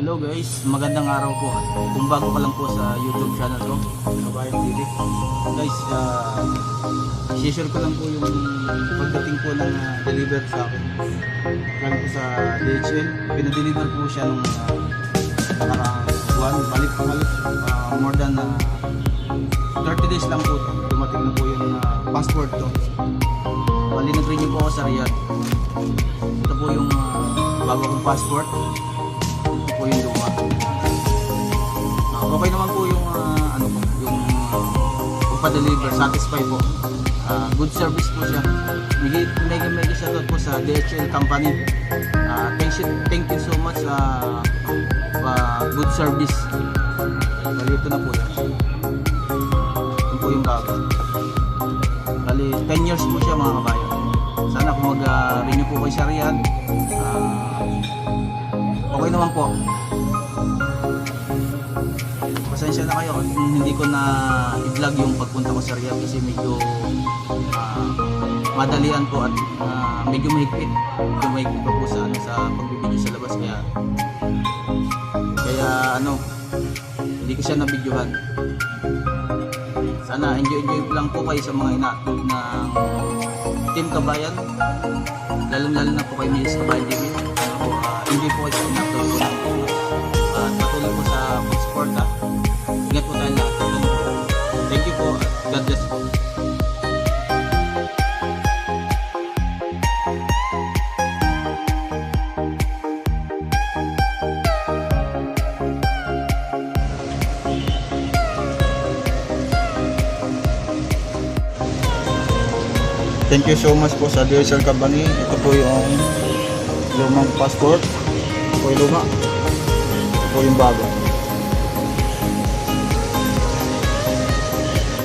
Hello guys, magandang araw po. Kung bago ka lang po sa YouTube channel ko, Kabayan TV. Guys, uh, share ko lang po yung pagdating po ng uh, deliver sa akin. Galing po sa DHL. Pinadeliver po siya nung uh, nakaraang buwan. Balik po halos uh, more than uh, 30 days lang po. Dumating na po yung uh, passport to. Bali nag-renew po ako sa Riyadh. Ito po yung uh, bago kong passport po yung luma. Ah, okay naman po yung ah, ano po, yung pagpa-deliver, satisfy po. Ah, good service po siya. Mega mega shoutout po sa DHL company. Ah, thank you thank you so much sa good service. Bali ito na po yan. Ito po yung bago. Bali 10 years po siya mga kabayo. Sana kung mag-renew po kayo sa Riyadh, ah, Okay naman po. Pasensya na kayo hindi ko na i-vlog yung pagpunta ko sa Riyadh kasi medyo ah, madalian po at ah, medyo mahigpit. Medyo mahigpit pa po sa, ano, sa pagbibideo sa labas kaya kaya ano hindi ko siya nabidyohan. Sana enjoy-enjoy lang po kayo sa mga ina-upload ng Team Kabayan. Lalo-lalo na po kayo ni Kabayan TV. Po, ah, enjoy po kayo sa ina-upload ko ng At patuloy po sa pag-support ha. Ingat po tayo lahat. Thank you po. at God bless po. Thank you so much po sa DSL Company. Ito po yung lumang passport. Ito yung luma. Ito yung bago.